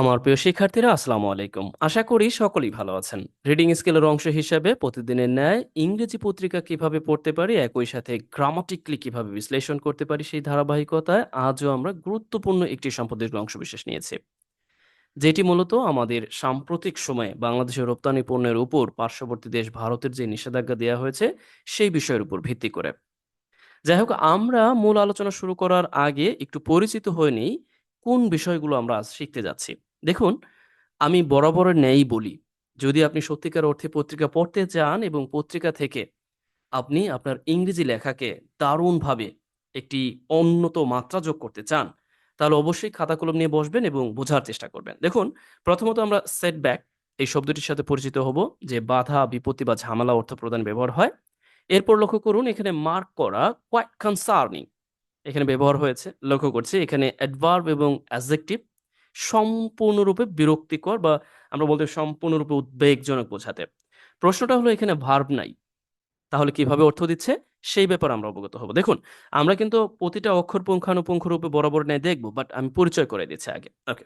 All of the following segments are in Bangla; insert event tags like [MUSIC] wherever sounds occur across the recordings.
আমার প্রিয় শিক্ষার্থীরা, আসসালামু আলাইকুম। আশা করি সকলেই ভালো আছেন। রিডিং স্কেলের অংশ হিসাবে প্রতিদিনের ন্যায় ইংরেজি পত্রিকা কীভাবে পড়তে পারি, একই সাথে গ্রামাটিকলি কীভাবে বিশ্লেষণ করতে পারি সেই ধারাবাহিকতায় আজও আমরা গুরুত্বপূর্ণ একটি সম্পদের অংশ বিশেষ নিয়েছি। যেটি মূলত আমাদের সাম্প্রতিক সময়ে বাংলাদেশের রপ্তানি পণ্যের উপর পার্শ্ববর্তী দেশ ভারতের যে নিষেধাজ্ঞা দেওয়া হয়েছে, সেই বিষয়ের উপর ভিত্তি করে। যাই হোক, আমরা মূল আলোচনা শুরু করার আগে একটু পরিচিত হয়ে নিই কোন বিষয়গুলো আমরা আজ শিখতে যাচ্ছি। দেখুন, আমি বরাবর ন্যায়ই বলি। যদি আপনি সত্যিকার অর্থে পত্রিকা পড়তে চান এবং পত্রিকা থেকে আপনি আপনার ইংরেজি লেখাকে দারুণভাবে একটি উন্নত মাত্রা যোগ করতে চান, তাহলে অবশ্যই খাতা কলম নিয়ে বসবেন এবং বোঝার চেষ্টা করবেন। দেখুন, প্রথমত আমরা সেটব্যাক এই শব্দটির সাথে পরিচিত হব যে বাধা, বিপত্তি বা ঝামেলা অর্থ প্রদান ব্যবহার হয়। এরপর লক্ষ্য করুন, এখানে মার্ক করা কোয়াইট কনসার্নিং এখানে ব্যবহার হয়েছে, লক্ষ্য করছি, এখানে অ্যাডভার্ব এবং অ্যাডজেক্টিভ সম্পূর্ণরূপে বিরক্তিকর বা আমরা বলতে সম্পূর্ণরূপে উদ্বেগজনক বোঝাতে। প্রশ্নটা হলো এখানে ভার্ব নাই। তাহলে কীভাবে অর্থ দিচ্ছে? সেই ব্যাপারে আমরা অবগত হব। দেখুন, আমরা কিন্তু প্রতিটা অক্ষর পুঙ্খানুপুঙ্খ রূপে বরাবর নেয় দেখব বাট আমি পরিচয় করে দিচ্ছি আগে। ওকে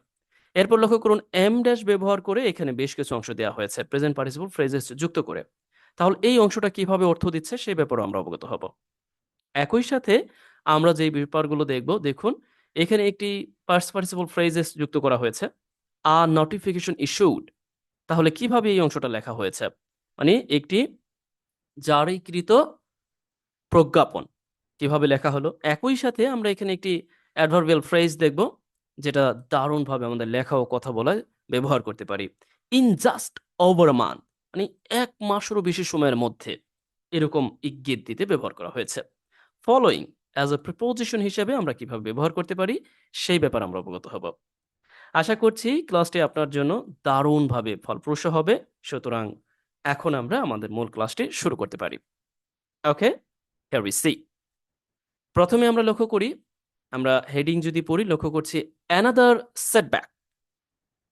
এরপর লক্ষ্য করুন এম ড্যাশ ব্যবহার করে এখানে বেশ কিছু অংশ দেওয়া হয়েছে। প্রেজেন্ট পার্টিসিপল ফ্রেজেস যুক্ত করে। তাহলে এই অংশটা কীভাবে অর্থ দিচ্ছে? সেই ব্যাপারে আমরা অবগত হব। একই সাথে আমরা যে ব্যাপারগুলো দেখব, দেখুন এখানে একটি পার্স পার্টিসিপল ফ্রেজেস যুক্ত করা হয়েছে। আ নোটিফিকেশন ইস্যুড তাহলে কীভাবে এই অংশটা লেখা হয়েছে? মানে একটি জারিকৃত প্রজ্ঞাপন। কীভাবে লেখা হলো? একই সাথে আমরা এখানে একটি অ্যাডভার্বিয়াল ফ্রেজ দেখব, যেটা দারুণভাবে আমাদের লেখা ও কথা বলায় ব্যবহার করতে পারি। ইন জাস্ট ওভার মান মানে এক মাসেরও বেশি সময়ের মধ্যে এরকম ইঙ্গিত দিতে ব্যবহার করা হয়েছে। ফলোয়িং অ্যাজ এ প্রিপোজিশন হিসেবে আমরা কীভাবে ব্যবহার করতে পারি, সেই ব্যাপারে আমরা অবগত হব। আশা করছি ক্লাসটি আপনার জন্য দারুণভাবে ফলপ্রসূ হবে। সুতরাং এখন আমরা আমাদের মূল ক্লাসটি শুরু করতে পারি। ওকে সি প্রথমে আমরা লক্ষ্য করি, আমরা হেডিং যদি পড়ি, লক্ষ্য করছি অ্যানাদার সেটব্যাক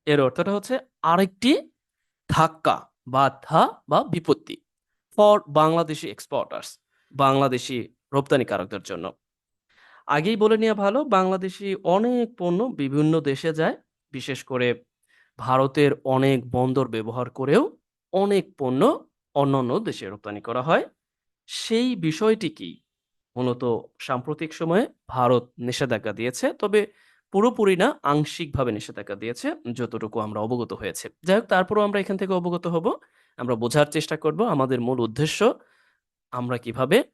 এর অর্থটা হচ্ছে আরেকটি ধাক্কা বাধা বা বিপত্তি। ফর বাংলাদেশি এক্সপোর্টার্স বাংলাদেশি রপ্তানিকারকদের জন্য। আগেই বলে নেওয়া ভালো, বাংলাদেশি অনেক পণ্য বিভিন্ন দেশে যায়, বিশেষ করে ভারতের অনেক বন্দর ব্যবহার করেও অনেক পণ্য অন্যান্য দেশে রপ্তানি করা হয়। সেই বিষয়টি কি? মূলত সাম্প্রতিক সময়ে ভারত নিষেধাজ্ঞা দিয়েছে, তবে পুরোপুরি না, আংশিকভাবে নিষেধাজ্ঞা দিয়েছে, যতটুকু আমরা অবগত হয়েছে। যাই হোক, তারপরও আমরা এখান থেকে অবগত হব। আমরা বোঝার চেষ্টা করব। আমাদের মূল উদ্দেশ্য, আমরা কীভাবে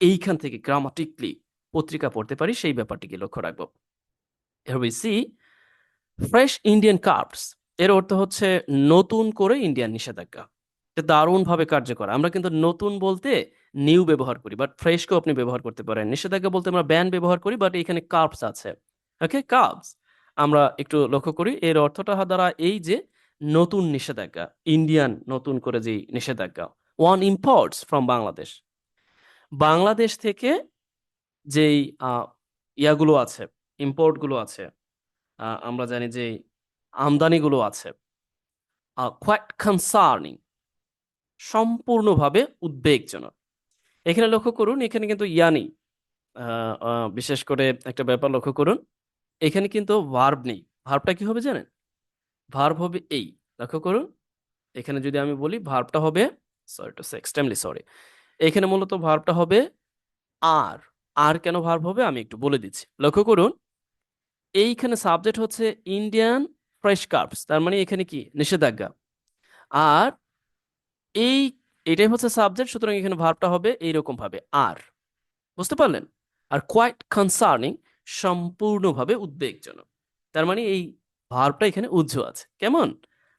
এইখান থেকে গ্রামাটিকলি পত্রিকা পড়তে পারি, সেই ব্যাপারটিকে লক্ষ্য রাখব। We see fresh Indian curbs এর অর্থ হচ্ছে নতুন করে ইন্ডিয়ান নিষেধাজ্ঞা। দারুণভাবে কার্যকর। আমরা কিন্তু নতুন বলতে নিউ ব্যবহার করি বাট ফ্রেশকেও আপনি ব্যবহার করতে পারেন। নিষেধাজ্ঞা বলতে আমরা ব্যান ব্যবহার করি বাট এখানে কার্ভস আছে। ওকে কার্ভস আমরা একটু লক্ষ্য করি, এর অর্থটা দ্বারা এই যে নতুন নিষেধাজ্ঞা ইন্ডিয়ান নতুন করে যে নিষেধাজ্ঞা on imports from Bangladesh Bangladesh থেকে যেই ইয়াগুলো আছে ইম্পোর্টগুলো আছে আমরা জানি যে আমদানিগুলো আছে কোয়াইট কনসার্নিং সম্পূর্ণভাবে উদ্বেগজনক। এখানে লক্ষ্য করুন, এখানে কিন্তু ইয়ানি বিশেষ করে একটা ব্যাপার লক্ষ্য করুন, এখানে কিন্তু ভার্ব নেই। ভার্বটা কি হবে জানেন? ভার্ব হবে এই। লক্ষ্য করুন, এখানে যদি আমি বলি ভার্বটা হবে sorry to say extremely sorry এখানে মূলত ভার্বটা হবে আর আর কেন ভার্ব হবে? আমি একটু বলে দিচ্ছি। লক্ষ্য করুন, এইখানে সাবজেক্ট হচ্ছে ইন্ডিয়ান ফ্রেশ কার্ভস তার মানে এখানে কি? নিষেধাজ্ঞা। আর এই, এটাই হচ্ছে সাবজেক্ট সুতরাং এখানে ভার্বটা হবে এইরকম ভাবে আর বুঝতে পারলেন? আর কোয়াইট কনসার্নিং সম্পূর্ণভাবে উদ্বেগজনক। তার মানে এই ভার্বটা এখানে উজ্জ আছে। কেমন?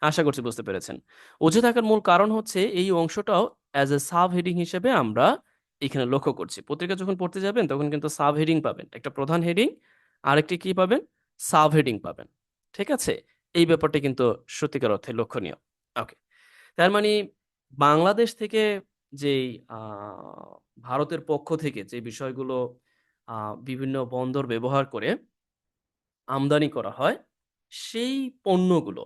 আশা করছি বুঝতে পেরেছেন। উজ্জ থাকার মূল কারণ হচ্ছে এই অংশটাও অ্যাজ এ সাব হেডিং হিসেবে আমরা এখানে লক্ষ্য করছি। পত্রিকা যখন পড়তে যাবেন, তখন কিন্তু সাব হেডিং পাবেন। একটা প্রধান হেডিং আরেকটি কি পাবেন? সাব হেডিং পাবেন। ঠিক আছে? এই ব্যাপারটা কিন্তু সত্যিকার অর্থে লক্ষণীয়। ওকে তার মানে বাংলাদেশ থেকে যেই ভারতের পক্ষ থেকে যে বিষয়গুলো বিভিন্ন বন্দর ব্যবহার করে আমদানি করা হয়, সেই পণ্যগুলো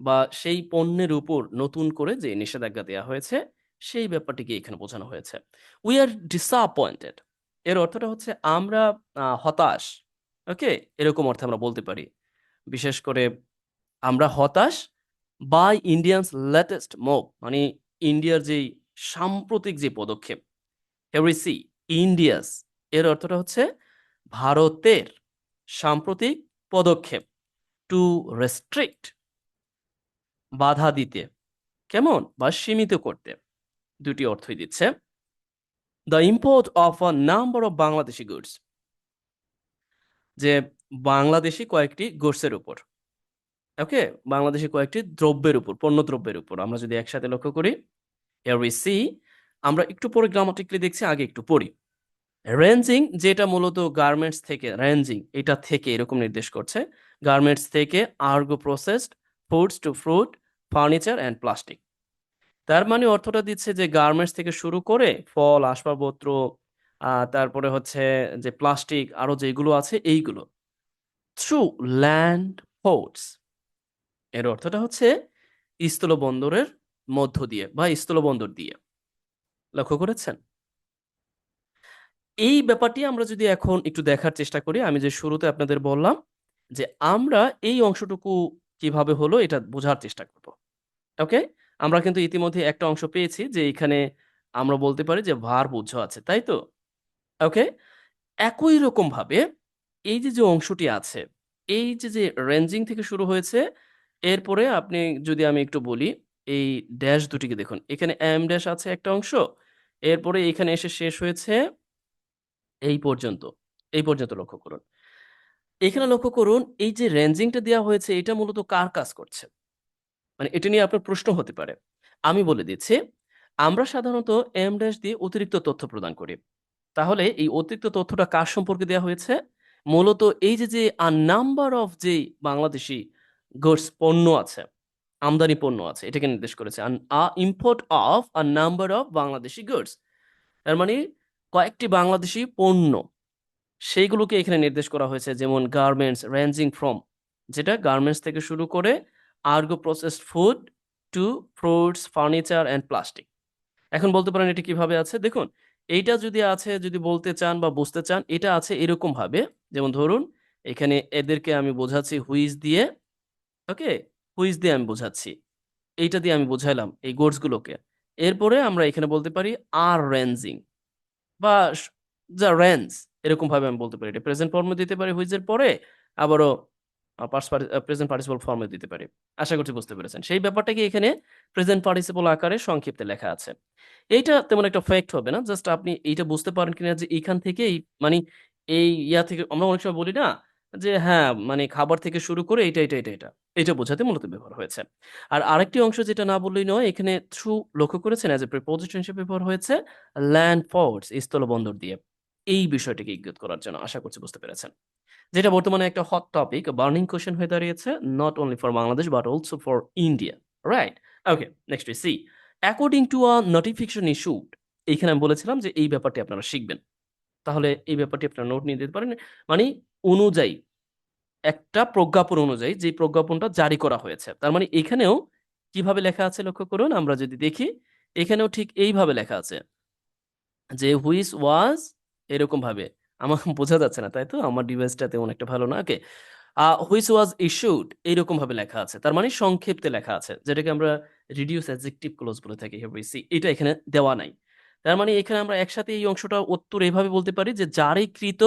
বা সেই পণ্যের উপর নতুন করে যে নিষেধাজ্ঞা দেওয়া হয়েছে, সেই ব্যাপারটিকে এখানে বোঝানো হয়েছে। উই আর ডিসঅ্যাপয়েন্টেড এর অর্থটা হচ্ছে আমরা হতাশ। ওকে এরকম অর্থে আমরা বলতে পারি। বিশেষ করে আমরা হতাশ বাই ইন্ডিয়ানস লেটেস্ট মুভ মানে ইন্ডিয়ার যেই সাম্প্রতিক যে পদক্ষেপ। হেরিসি ইন্ডিয়াস এর অর্থটা হচ্ছে ভারতের সাম্প্রতিক পদক্ষেপ টু রেস্ট্রিক্ট বাধা দিতে। কেমন? বা সীমিত করতে। দুটি অর্থই দিচ্ছে। The import of a number of Bangladeshi goods যে বাংলাদেশি কয়েকটি গুডসের উপর। ওকে বাংলাদেশি কয়েকটি দ্রব্যের উপর পণ্য দ্রব্যের উপর। আমরা যদি একসাথে লক্ষ্য করি, here we see, আমরা একটু পরে গ্রামাটিকলি দেখছি, আগে একটু পড়ি। রেঞ্জিং যেটা মূলত গার্মেন্টস থেকে রেঞ্জিং এটা থেকে এরকম নির্দেশ করছে। গার্মেন্টস থেকে আর্গো processed foods to fruit furniture and plastic তার মানে অর্থটা দিচ্ছে যে গার্মেন্টস থেকে শুরু করে ফল, আসবাবপত্র তারপরে হচ্ছে যে প্লাস্টিক আরও যেগুলো আছে এইগুলো। থ্রু ল্যান্ড পোর্টস এর অর্থটা হচ্ছে স্থলবন্দরের মধ্য দিয়ে বা স্থলবন্দর দিয়ে। লক্ষ্য করেছেন? এই ব্যাপারটি আমরা যদি এখন একটু দেখার চেষ্টা করি, আমি যে শুরুতে আপনাদের বললাম যে আমরা এই অংশটুকু কীভাবে হলো এটা বোঝার চেষ্টা করব। ওকে আমরা কিন্তু ইতিমধ্যে একটা অংশ পেয়েছি যে এখানে আমরা বলতে পারি যে ভার বুঝ আছে, তাই তো? ওকে একই রকম ভাবে এই যে যে অংশটি আছে, এই যে যে রেঞ্জিং থেকে শুরু হয়েছে, এরপরে আপনি যদি আমি একটু বলি, এই ড্যাশ দুটিকে দেখুন, এখানে এম ড্যাশ আছে একটা অংশ, এরপরে এখানে এসে শেষ হয়েছে এই পর্যন্ত এই পর্যন্ত লক্ষ্য করুন। এখানে লক্ষ্য করুন, এই যে রেঞ্জিংটা দেওয়া হয়েছে, এটা মূলত কার কাজ করছে? মানে এটা নিয়ে আপনার প্রশ্ন হতে পারে। আমি বলে দিচ্ছি, আমরা সাধারণত এম ড্যাশ দিয়ে অতিরিক্ত তথ্য প্রদান করি। তাহলে এই অতিরিক্ত তথ্যটা কার সম্পর্কে দেওয়া হয়েছে? মূলত এই যে যে নাম্বার অফ যে বাংলাদেশি গুডস পণ্য আছে, আমদানি পণ্য আছে, এটাকে নির্দেশ করেছে। A import of a number of Bangladeshi goods তার মানে কয়েকটি বাংলাদেশি পণ্য সেইগুলোকে এখানে নির্দেশ করা হয়েছে, যেমন গার্মেন্টস রেঞ্জিং ফ্রম যেটা গার্মেন্টস থেকে শুরু করে আর্গো processed food to fruits furniture and plastic এখন বলতে পারেন এটা কীভাবে আছে? দেখুন, এইটা যদি আছে, যদি বলতে চান বা বুঝতে চান, এটা আছে এরকম ভাবে যেমন ধরুন, এখানে এদেরকে আমি বোঝাচ্ছি হুইজ দিয়ে, ওকে? হুইজ দিয়ে আমি বোঝাচ্ছি। এইটা দিয়ে আমি বোঝাইলাম এই গোডসগুলোকে এরপরে আমরা এখানে বলতে পারি আর রেঞ্জিং বা যা রেঞ্জ এরকম ভাবে আমি বলতে পারি। এটা প্রেজেন্ট ফর্মে দিতে পারি হুইজের পরে আবারও প্রেজেন্ট পার্টিসিপল ফর্মে দিতে পারি। আশা করছি বুঝতে পেরেছেন। সেই ব্যাপারটাকে এখানে প্রেজেন্ট পার্টিসিপল আকারে সংক্ষিপ্তে লেখা আছে। এইটা তেমন একটা ফ্যাক্ট হবে না জাস্ট আপনি এইটা বুঝতে পারেন কিনা যে এইখান থেকেই মানে এই ইয়া থেকে, আমরা অনেক সময় বলি না যে হ্যাঁ মানে খাবার থেকে শুরু করে এটা এটা এটা এটা এটা বোঝাতে মূলত ব্যবহার হয়েছে। আর আরেকটি অংশ যেটা না বললেই নয়, এখানে থ্রু লক্ষ্য করেছেন অ্যাজ এ প্রিপোজিশন হিসেবে ব্যবহার হয়েছে ল্যান্ড ফোর্স স্থলবন্দর দিয়ে। এই বিষয়টিকে ইঙ্গিত করার জন্য আশা করছি বুঝতে পেরেছেন। যেটা বর্তমানে একটা হট টপিক বার্নিং কোশ্চেন হয়ে দাঁড়িয়েছে not only for Bangladesh but also for India right okay next see according to a notification issued এইখানে আমি বলেছিলাম যে এই ব্যাপারটি আপনারা শিখবেন। তাহলে এই ব্যাপারটি আপনারা নোট নিয়ে দিতে পারেন। মানে অনুযায়ী, একটা প্রজ্ঞাপন অনুযায়ী যে প্রজ্ঞাপনটা জারি করা হয়েছে, তার মানে এখানেও কীভাবে লেখা আছে লক্ষ্য করুন, আমরা যদি দেখি, এখানেও ঠিক এইভাবে লেখা আছে যে হুইস ওয়াজ এরকম ভাবে। আমার [LAUGHS] বোঝা যাচ্ছে না, তাই তো? আমার ডিভাইসটা তেমন একটা ভালো না। ওকে হুইস ওয়াজ ইস্যুড এইরকম ভাবে লেখা আছে। তার মানে সংক্ষেপতে লেখা আছে, যেটাকে আমরা রিডিউস অ্যাডজেক্টিভ ক্লোজ বলে থাকি সি এটা এখানে দেওয়া নাই। তার মানে এখানে আমরা একসাথে এই অংশটা উত্তর এভাবে বলতে পারি যে জারিকৃত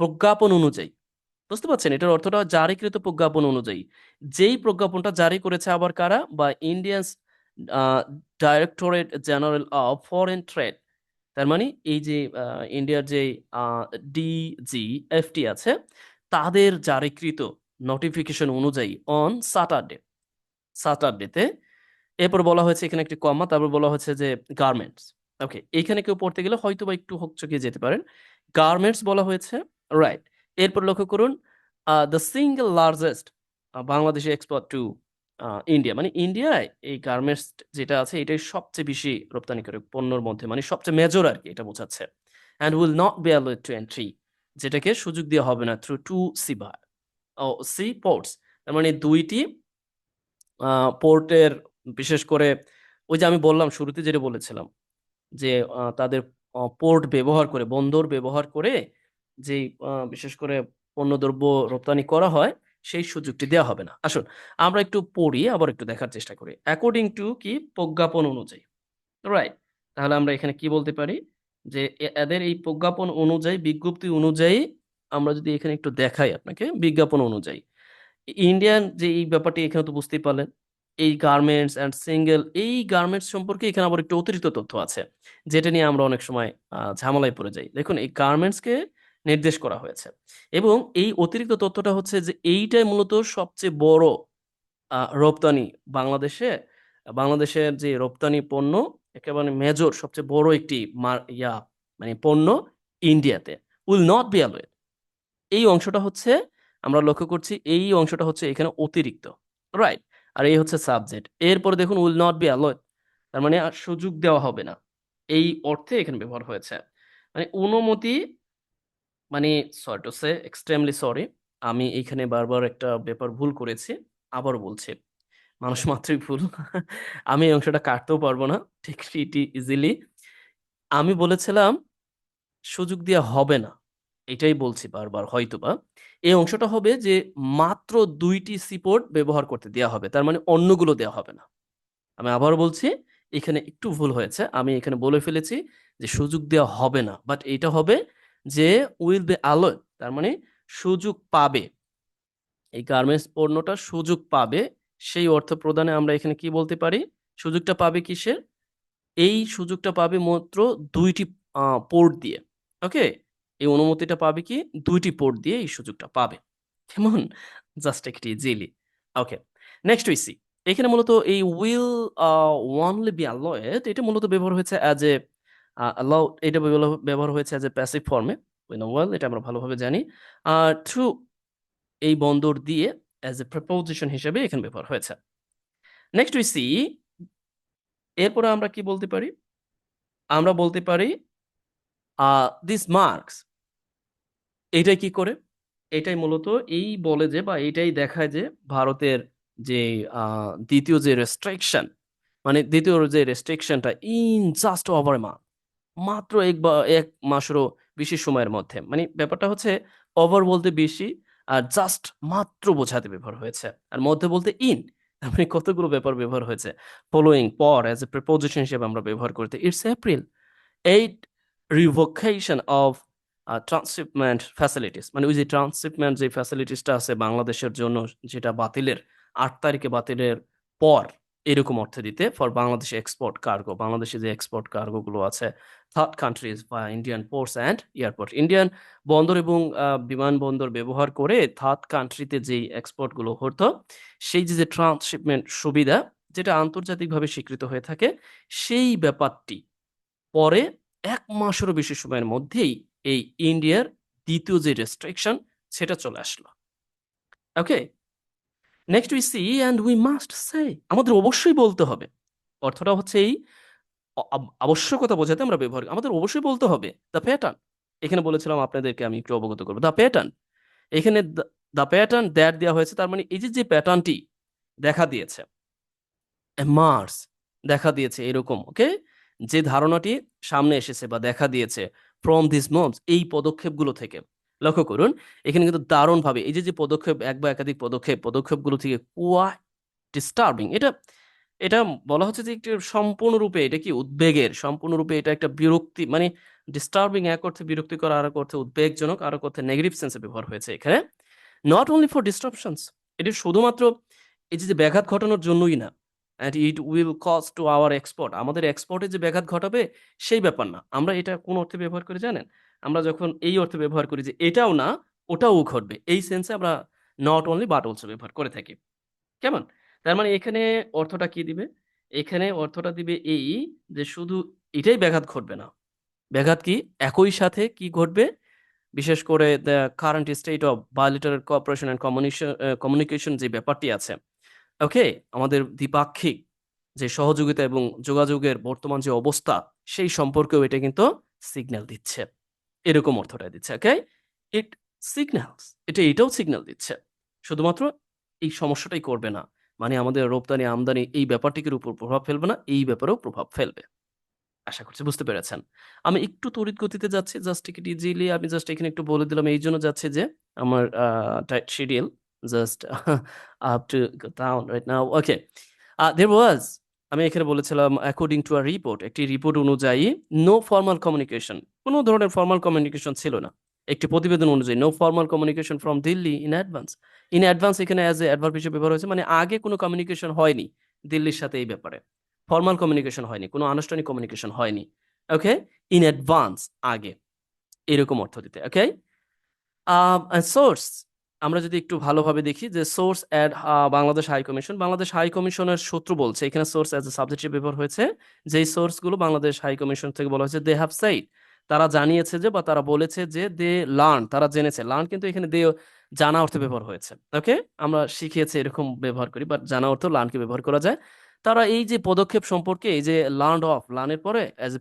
প্রজ্ঞাপন অনুযায়ী। বুঝতে পারছেন? এটার অর্থটা জারিকৃত প্রজ্ঞাপন অনুযায়ী। যেই প্রজ্ঞাপনটা জারি করেছে আবার কারা? বা Indian directorate general of foreign trade তার মানে এই যে ইন্ডিয়ার যে ডিজি এফটি আছে, তাদের জারিকৃত নোটিফিকেশন অনুযায়ী অন স্যাটারডে স্যাটারডেতে এরপর বলা হয়েছে এখানে একটি কমা তারপর বলা হয়েছে যে গার্মেন্টস ওকে এখানে কেউ পড়তে গেলে হয়তো বা একটু হকচকিয়ে যেতে পারেন গার্মেন্টস বলা হয়েছে রাইট এরপর লক্ষ্য করুন the single largest Bangladeshi export to India মানে ইন্ডিয়ায় এই গার্মেন্টস যেটা আছে এটাই সবচেয়ে বেশি রপ্তানি করে পণ্যর মধ্যে মানে সবচেয়ে মেজর আর কি এটা বোঝাচ্ছে। And will not be allowed to entry যেটাকে সুযোগ দেওয়া হবে না থ্রু টু সি বা ও সি পোর্টস তার মানে দুইটি পোর্টের বিশেষ করে ওই যে আমি বললাম শুরুতে যেটা বলেছিলাম, যে তাদের পোর্ট ব্যবহার করে, বন্দর ব্যবহার করে যে বিশেষ করে পণ্যদ্রব্য রপ্তানি করা হয় সেই সুযোগটি দেওয়া হবে না। আসুন, আমরা একটু পড়ি, আবার একটু দেখার চেষ্টা করি। অ্যাকর্ডিং টু কি? প্রজ্ঞাপন অনুযায়ী। রাইট তাহলে আমরা এখানে কি বলতে পারি? যে এদের এই প্রজ্ঞাপন অনুযায়ী, বিজ্ঞপ্তি অনুযায়ী আমরা যদি এখানে একটু দেখাই আপনাকে, বিজ্ঞাপন অনুযায়ী। ইন্ডিয়ান যে এই ব্যাপারটি এখানে তো বুঝতেই পারলেন, এই গার্মেন্টস অ্যান্ড সিঙ্গেল এই গার্মেন্টস সম্পর্কে এখানে আবার একটু অতিরিক্ত তথ্য আছে, যেটা নিয়ে আমরা অনেক সময় ঝামেলায় পড়ে যাই। দেখুন, এই গার্মেন্টসকে নির্দেশ করা হয়েছে। এবং এই অতিরিক্ত তথ্যটা হচ্ছে যে এইটাই মূলত সবচেয়ে বড় রপ্তানি বাংলাদেশে, বাংলাদেশের যে রপ্তানি পণ্য একেবারে মেজর সবচেয়ে বড় একটি ইয়া মানে পণ্য ইন্ডিয়াতে। Will not be allowed. এই অংশটা হচ্ছে, আমরা লক্ষ্য করছি এই অংশটা হচ্ছে এখানে অতিরিক্ত রাইট আর এই হচ্ছে সাবজেক্ট এরপরে দেখুন, উইল নট বি অ্যালোয়েড। তার মানে আর সুযোগ দেওয়া হবে না। এই অর্থে এখানে ব্যবহার হয়েছে। মানে অনুমতি মানে sorry to say extremely sorry আমি এইখানে বারবার একটা ব্যাপার ভুল করেছি আবার বলছি। মানুষ মাত্রই ভুল। আমি এই অংশটা কাটতেও পারব না, ঠিক ইটি ইজিলি আমি বলেছিলাম, সুযোগ দেওয়া হবে না। এটাই বলছি বারবার, হয়তোবা। এই অংশটা হবে যে মাত্র দুইটি সিপোর্ট ব্যবহার করতে দেওয়া হবে, তার মানে অন্যগুলো দেওয়া হবে না। আমি আবার বলছি, এখানে একটু ভুল হয়েছে। আমি এখানে বলে ফেলেছি যে সুযোগ দেওয়া হবে না বাট এটা হবে যে উইল বি আলো তার মানে সুযোগ পাবে। এই গার্মেন্টস পণ্যটা সুযোগ পাবে, সেই অর্থ প্রদানে আমরা এখানে কি বলতে পারি? সুযোগটা পাবে কিসের? এই সুযোগটা পাবে মাত্র দুইটি পোর্ট দিয়ে, ওকে? এই অনুমতিটা পাবে কি? দুইটি পোর্ট দিয়ে এই সুযোগটা পাবে। কেমন? জাস্ট একটি জেলি, ওকে। নেক্সট উই সি, এখানে মূলত এই উইল ওয়ানলি বি অ্যালয়েড, এটা মূলত ব্যবহার হয়েছে অ্যাজ এ অ্যালাউ এটা ব্যবহার- হয়েছে অ্যাজ এ প্যাসিভ ফর্মে উইন ওয়েল এটা আমরা ভালোভাবে জানি। আর থ্রু এই বন্দর দিয়ে অ্যাজ এ প্রপোজিশন হিসেবে এখানে ব্যবহার হয়েছে। নেক্সট উই সি এরপরে আমরা কি বলতে পারি? আমরা বলতে পারি দিস মার্কস এইটাই কি করে? এটাই মূলত এই বলে যে বা এটাই দেখায় যে ভারতের যে দ্বিতীয় যে রেস্ট্রিকশন মানে দ্বিতীয় যে রেস্ট্রিকশনটা ইন জাস্ট ওভার মা মাত্র এক বা, এক মাসেরও বেশি সময়ের মধ্যে। মানে ব্যাপারটা হচ্ছে ওভার বলতে বেশি আর জাস্ট মাত্র বোঝাতে ব্যবহার হয়েছে। আর মধ্যে বলতে ইন মানে কতগুলো ব্যাপার ব্যবহার হয়েছে? ফলোয়িং পর অ্যাজ এ প্রিপোজিশন হিসেবে আমরা ব্যবহার করতে it's April eight revocation of transshipment facilities মানে ওই যে ট্রান্সশিপমেন্ট যে ফ্যাসিলিটিসটা আছে বাংলাদেশের জন্য, যেটা বাতিলের, আট তারিখে বাতিলের পর এরকম অর্থে দিতে ফর বাংলাদেশ এক্সপোর্ট কার্গো বাংলাদেশে যে এক্সপোর্ট কার্গো গুলো আছে থার্ড কান্ট্রিজ বা Indian ports and airport Indian বন্দর এবং বিমানবন্দর ব্যবহার করে থার্ড কান্ট্রিতে যেই এক্সপোর্টগুলো হতো, সেই যে যে ট্রান্সশিপমেন্ট সুবিধা, যেটা আন্তর্জাতিকভাবে স্বীকৃত হয়ে থাকে, সেই ব্যাপারটি পরে এক মাসেরও বেশি সময়ের মধ্যেই এই ইন্ডিয়ার দ্বিতীয় যে রেস্ট্রিকশন সেটা চলে আসলো। Okay next we see and we must say আমাদের অবশ্যই বলতে হবে। অর্থটা হচ্ছে এই আবশ্যকতা বোঝাতে আমরা ব্যবহার আমাদের অবশ্যই বলতে হবে দ্য প্যাটার্ন এখানে বলেছিলাম আপনাদেরকে আমি একটু অবগত করব। দ্য প্যাটার্ন এখানে দ্য প্যাটার্ন দ্যাট দেওয়া হয়েছে, তার মানে এই যে যে প্যাটার্নটি দেখা দিয়েছে মার্স দেখা দিয়েছে এরকম ওকে যে ধারণাটি সামনে এসেছে বা দেখা দিয়েছে ফ্রম দিস মমস এই পদক্ষেপগুলো থেকে। লক্ষ্য করুন, এখানে কিন্তু দারুণভাবে এই যে যে পদক্ষেপ, এক বা একাধিক পদক্ষেপ, পদক্ষেপগুলো থেকে কোয়াইট ডিস্টার্বিং এটা এটা বলা হচ্ছে যে একটি সম্পূর্ণরূপে এটা কি উদ্বেগের, সম্পূর্ণরূপে এটা একটা বিরক্তি মানে ডিস্টার্বিং এক অর্থে বিরক্তিকর, আর এক অর্থে উদ্বেগজনক, আর এক অর্থে নেগেটিভ সেন্সে ব্যবহার হয়েছে এখানে। নট অনলি ফর ডিস্টারপশনস এটি শুধুমাত্র এই যে যে ব্যাঘাত ঘটানোর জন্যই না and it will cause to our export আমাদের এক্সপোর্টে যে ব্যাঘাত ঘটাবে, সেই ব্যাপার না। আমরা এটা কোন অর্থে ব্যবহার করে জানেন? আমরা যখন এই অর্থে ব্যবহার করি যে এটাও না, ওটাও ঘটবে। এই সেন্সে আমরা নট অনলি বাট অলসো ব্যবহার করে থাকি। কেমন? তার মানে এখানে অর্থটা কি দিবে? এখানে অর্থটা দিবে এই যে শুধু এটাই ব্যাঘাত ঘটবে না। ব্যাঘাত কি? একই সাথে কি ঘটবে? বিশেষ করে the current state of bilateral cooperation and communication communication যে ব্যাপারটি আছে। ওকে আমাদের দ্বিপাক্ষিক যে সহযোগিতা এবং যোগাযোগের বর্তমান যে অবস্থা, সেই সম্পর্কেও এটা কিন্তু সিগন্যাল দিচ্ছে। এরকম অর্থটা দিচ্ছে ওকে ইট সিগন্যালস এটা এটাও সিগন্যাল দিচ্ছে শুধুমাত্র এই সমস্যাটাই করবে না মানে আমাদের রপ্তানি আমদানি এই ব্যাপারটির উপর প্রভাব ফেলবে না এই ব্যাপারেও প্রভাব ফেলবে আশা করছি বুঝতে পেরেছেন আমি একটু তড়িৎ গতিতে যাচ্ছি জাস্ট টিকিট ইজিলি আমি জাস্ট এখানে একটু বলে দিলাম এই জন্য যাচ্ছে যে আমার tight schedule [LAUGHS] to go down right now. Okay. Uh, there was আমি এখানে বলেছিলাম অ্যাকর্ডিং টু আ রিপোর্ট একটি রিপোর্ট অনুযায়ী নো ফর্মাল কমিউনিকেশন কোনো ধরনের ফর্মাল কমিউনিকেশন ছিল না। একটি প্রতিবেদন অনুযায়ী no formal communication from Delhi in advance in advance এখানে অ্যাজ এ অ্যাডভার্ব হিসেবে ব্যবহার হয়েছে মানে আগে কোনো কমিউনিকেশন হয়নি দিল্লির সাথে এই ব্যাপারে। ফর্মাল কমিউনিকেশন হয়নি, কোনো আনুষ্ঠানিক কমিউনিকেশন হয়নি। ওকে ইন অ্যাডভান্স আগে। এরকম অর্থ দিতে ওকে সোর্স আমরা যদি একটু ভালোভাবে দেখি যে source add Bangladesh high commission Bangladesh high কমিশনের সূত্র বলছে। এখানে সোর্স অ্যাজ এ সাবজেক্ট হিসেবে ব্যবহার হয়েছে। যেই সোর্সগুলো বাংলাদেশ হাই কমিশন থেকে বলা হয়েছে দে হ্যাভ সাইড তারা জানিয়েছে যে বা তারা বলেছে যে দে লার্ন তারা জেনেছে। লার্ন কিন্তু এখানে দে জানা অর্থে ব্যবহার হয়েছে। ওকে আমরা শিখিয়েছি এরকম ব্যবহার করি বাট জানা অর্থ লার্নকে ব্যবহার করা যায়। তারা এই যে পদক্ষেপ সম্পর্কে এই যে লার্ন অফ লার্নের পরে অ্যাজ এ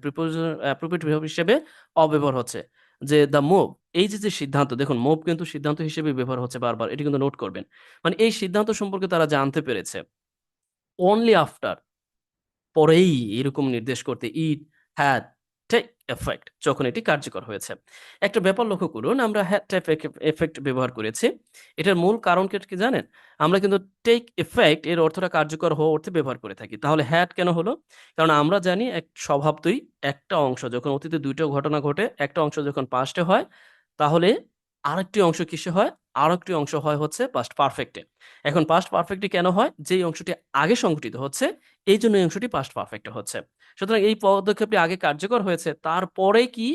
প্রিপোজিশন হিসেবে অব্যবহার হচ্ছে। যে দ্য মুভ এই যে যে সিদ্ধান্ত, দেখুন মুভ কিন্তু সিদ্ধান্ত হিসেবে ব্যবহার হচ্ছে বারবার, এটি কিন্তু নোট করবেন। মানে এই সিদ্ধান্ত সম্পর্কে তারা জানতে পেরেছে। অনলি আফটার পরেই এরকম নির্দেশ করতে ইট হ্যাড টেক এফেক্ট যখন এটি কার্যকর হয়েছে। একটা ব্যাপার লক্ষ্য করুন, আমরা হ্যাড টেক এফেক্ট ব্যবহার করেছি। এটার মূল কারণ কি জানেন? আমরা কিন্তু টেক এফেক্ট এর অর্থটা কার্যকর হওয়া অর্থে ব্যবহার করে থাকি। তাহলে হ্যাট কেন হলো? কারণ আমরা জানি এক স্বভাবতই একটা অংশ, যখন অতীতে দুইটা ঘটনা ঘটে, একটা অংশ যখন পাস্টে হয়, তাহলে আরেকটি অংশ কিসে হয়? আরেকটি অংশ হয় হচ্ছে পাস্ট পারফেক্টে এখন পাস্ট পারফেক্টে কেন হয়? যেই অংশটি আগে সংঘটিত হচ্ছে, এই জন্য অংশটি পাস্ট পারফেক্টে হচ্ছে। সুতরাং এই পদক্ষেপটি আগে কার্যকর হয়েছে তারপরে কি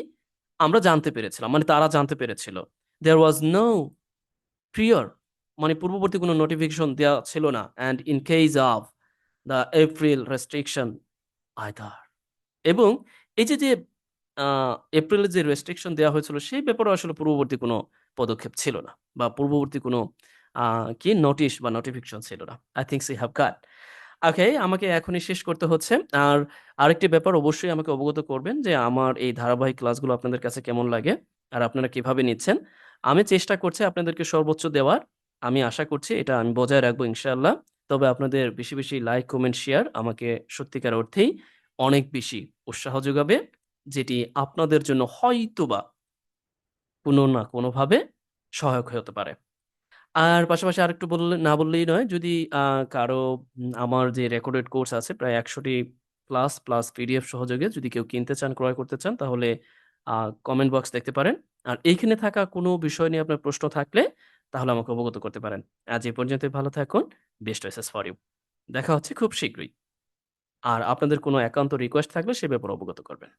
আমরা জানতে পেরেছিলাম মানে তারা জানতে পেরেছিল। দেয়ার ওয়াজ নো প্রিয়র মানে পূর্ববর্তী কোনো নোটিফিকেশন দেওয়া ছিল না and in case of the April restriction either এবং এই যে যে আহ, এপ্রিলে যে রেস্ট্রিকশন দেওয়া হয়েছিল সেই ব্যাপারে আসলে পূর্ববর্তী কোনো পদক্ষেপ ছিল না বা পূর্ববর্তী কোনো কি নোটিশ বা নোটিফিকেশন ছিল না। I think she have got okay, আমাকে এখনই শেষ করতে হচ্ছে। আর আরেকটি ব্যাপার অবশ্যই আমাকে অবগত করবেন যে, আমার এই ধারাবাহিক ক্লাসগুলো আপনাদের কাছে কেমন লাগে আর আপনারা কীভাবে নিচ্ছেন। আমি চেষ্টা করছি আপনাদেরকে সর্বোচ্চ দেওয়ার। আমি আশা করছি এটা আমি বজায় রাখব ইনশাআল্লাহ। তবে আপনাদের বেশি বেশি লাইক, কমেন্ট, শেয়ার আমাকে সত্যিকার অর্থেই অনেক বেশি উৎসাহ যোগাবে, যেটি আপনাদের জন্য হয়তোবা কোনো না কোনোভাবে সহায়ক হতে পারে। আর পাশাপাশি আরেকটু বললে, না বললেই নয়, যদি কারও আমার যে রেকর্ডেড কোর্স আছে প্রায় একশোটি প্লাস প্লাস পিডিএফ সহযোগে যদি কেউ কিনতে চান, ক্রয় করতে চান, তাহলে কমেন্ট বক্স দেখতে পারেন। আর এইখানে থাকা কোনো বিষয় নিয়ে আপনার প্রশ্ন থাকলে, তাহলে আমাকে অবগত করতে পারেন। আজ এ পর্যন্ত ভালো থাকুন। Best wishes for you. দেখা হচ্ছে খুব শীঘ্রই। আর আপনাদের কোনো একান্ত রিকোয়েস্ট থাকলে সে ব্যাপারে অবগত করবেন।